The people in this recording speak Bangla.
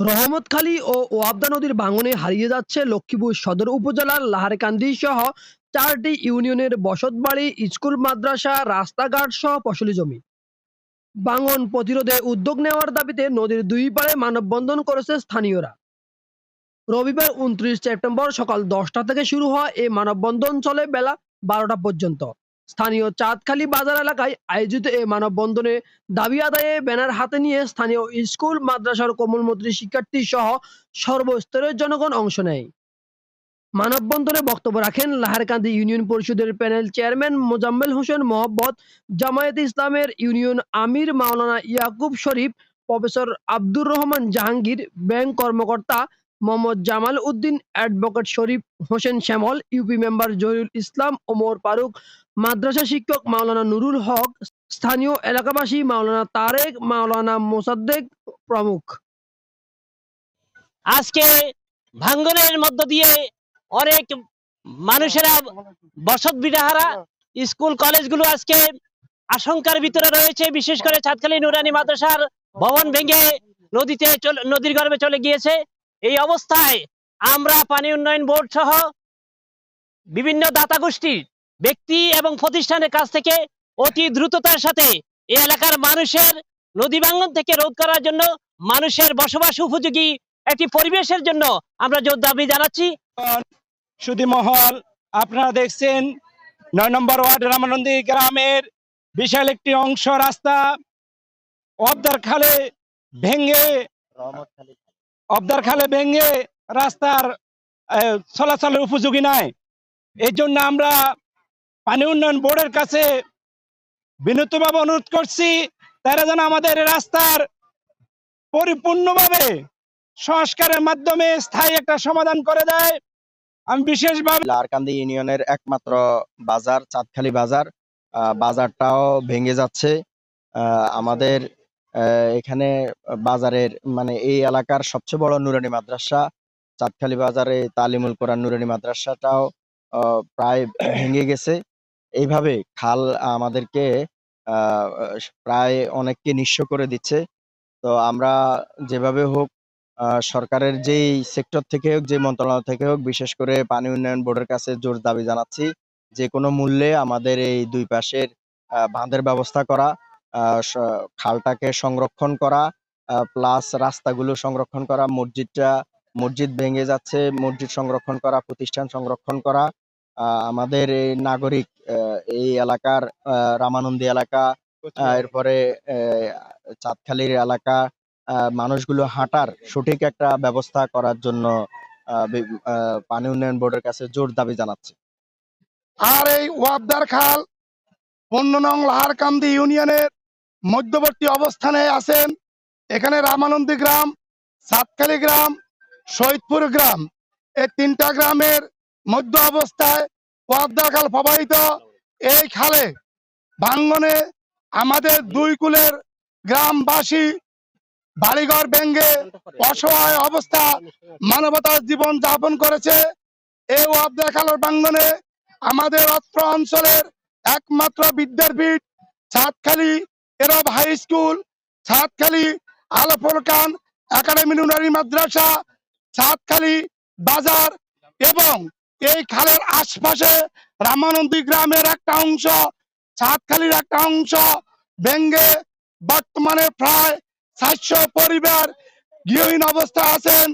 রহমতখালী ও ওয়াবদা নদীর ভাঙনে হারিয়ে যাচ্ছে লক্ষ্মীপুর সদর উপজেলার লাহারকান্দি সহ চারটি ইউনিয়নের বসতবাড়ি, স্কুল, মাদ্রাসা, রাস্তাঘাট সহ ফসলি জমি। ভাঙন প্রতিরোধে উদ্যোগ নেওয়ার দাবিতে নদীর দুই পাড়ে মানববন্ধন করেছে স্থানীয়রা। রবিবার উনত্রিশ সেপ্টেম্বর সকাল দশটা থেকে শুরু হওয়া এই মানববন্ধন চলে বেলা বারোটা পর্যন্ত। স্থানীয় চাঁদখালী বাজার এলাকায় আয়োজিত এই মানববন্ধনে দাবি আদায়ে ব্যানার হাতে নিয়ে স্থানীয় স্কুল, মাদ্রাসার কোমলমন্ত্রী শিক্ষার্থী সহ সর্বস্তরের জনগণ অংশ নেয়। মানববন্ধনে বক্তব্য রাখেন লাহারকান্দি ইউনিয়ন পরিষদের প্যানেল চেয়ারম্যান মোজাম্মেল হোসেন মোহাম্মদ জামায়াত ইসলামের ইউনিয়ন আমির মাওলানা ইয়াকুব শরীফ, প্রফেসর আব্দুর রহমান জাহাঙ্গীর, ব্যাংক কর্মকর্তা Mohammad Jamal Uddin, advocate Sharif Hossain Shyamal, UP member Jahirul Islam, Omar Faruk, মাদ্রাসা শিক্ষক মাওলানা নুরুল হক, স্থানীয় এলাকাবাসী মাওলানা তারেক, মাওলানা মোসাদ্দেক প্রমুখ। আজকে ভাঙ্গনের মধ্য দিয়ে অনেক মানুষেরা বসত বিড়াহারা স্কুল, কলেজগুলো আজকে আশঙ্কার ভিতরে রয়েছে। বিশেষ করে চাঁদখালী নুরানি মাদ্রাসার ভবন ভেঙে নদীতে নদীর গর্ভে চলে গিয়েছে। এই অবস্থায় আমরা পানি উন্নয়ন বোর্ড সহ বিভিন্ন দাতা গোষ্ঠীর ব্যক্তি এবং প্রতিষ্ঠানের কাছ থেকে অতি দ্রুততার সাথে এই এলাকার মানুষের নদী ভাঙ্গন থেকে রোধ করার জন্য মানুষের বসবাস উপযোগী একটি পরিবেশের জন্য আমরা জোর দাবি জানাচ্ছি। সুধী মহল আপনারা দেখছেন নয় নম্বর ওয়ার্ড রামানন্দী গ্রামের বিশাল একটি অংশ রাস্তা অবদার খালে ভেঙে অবদার খালে ভেঙে রাস্তার চলাচলের উপযোগী নয় এই জন্য আমরা পানি উন্নয়ন বোর্ডের কাছে বিনীতভাবে অনুরোধ করছি, তারা যেন আমাদের রাস্তার পরিপূর্ণভাবে সংস্কারের মাধ্যমে স্থায়ী একটা সমাধান করে দেয়। আমি বিশেষভাবে লারকান্দি ইউনিয়নের একমাত্র বাজার, চাঁদখালি বাজার বাজারটাও ভেঙে যাচ্ছে। আমাদের এখানে বাজারের মানে এই এলাকার সবচেয়ে বড় নুরানি মাদ্রাসা, চাঁদখালি বাজারে তালিমুল কোরআন নুরানি মাদ্রাসাটাও প্রায় ভেঙে গেছে। এইভাবে খাল আমাদেরকে প্রায় অনেককে নিঃস্ব করে দিচ্ছে। তো আমরা যেভাবে হোক সরকারের যেই সেক্টর থেকে হোক যে মন্ত্রণালয় থেকে হোক, বিশেষ করে পানি উন্নয়ন বোর্ডের কাছে জোর দাবি জানাচ্ছি, যে কোনো মূল্যে আমাদের এই দুই পাশের বাঁধের ব্যবস্থা করা খালটাকে সংরক্ষণ করা প্লাস রাস্তাগুলো সংরক্ষণ করা মসজিদটা মসজিদ ভেঙে যাচ্ছে মসজিদ সংরক্ষণ করা প্রতিষ্ঠান সংরক্ষণ করা। আমাদের এই নাগরিক এই এলাকার রামানন্দী এলাকা এরপরে চাঁদখালির এলাকা আহ, মানুষগুলো হাঁটার সঠিক একটা ব্যবস্থা করার জন্য পানি উন্নয়ন বোর্ডের কাছে জোর দাবি জানাচ্ছে। আর এই ওয়াবদার খাল পনেরো নং লাহারকান্দি ইউনিয়নের মধ্যবর্তী অবস্থানে আছেন এখানে রামানন্দী গ্রাম, সাতখালি গ্রাম শহীদপুর গ্রাম। এই তিনটা গ্রামের মধ্য অবস্থায় ওয়াবদার খাল প্রবাহিত। এই খালে ভাঙ্গনে আমাদের দুই কুলের গ্রামবাসী বাড়িঘর ভেঙ্গে অসহায় অবস্থা, মানবতার জীবন যাপন করেছে। এই ওয়াবদার খালের ভাঙ্গনে আমাদের অত্র অঞ্চলের একমাত্র বিদ্যাপীঠ সাতখালি এরব হাই স্কুল সাতখালি আল একাডেমি নুনারি মাদ্রাসা সাতখালি বাজার এবং এই খালের আশপাশে রামানন্দী গ্রামের একটা অংশ, সাতখালির একটা অংশ, ভেঙ্গে বর্তমানে প্রায় সাতশো পরিবার গৃহহীন অবস্থা আছেন।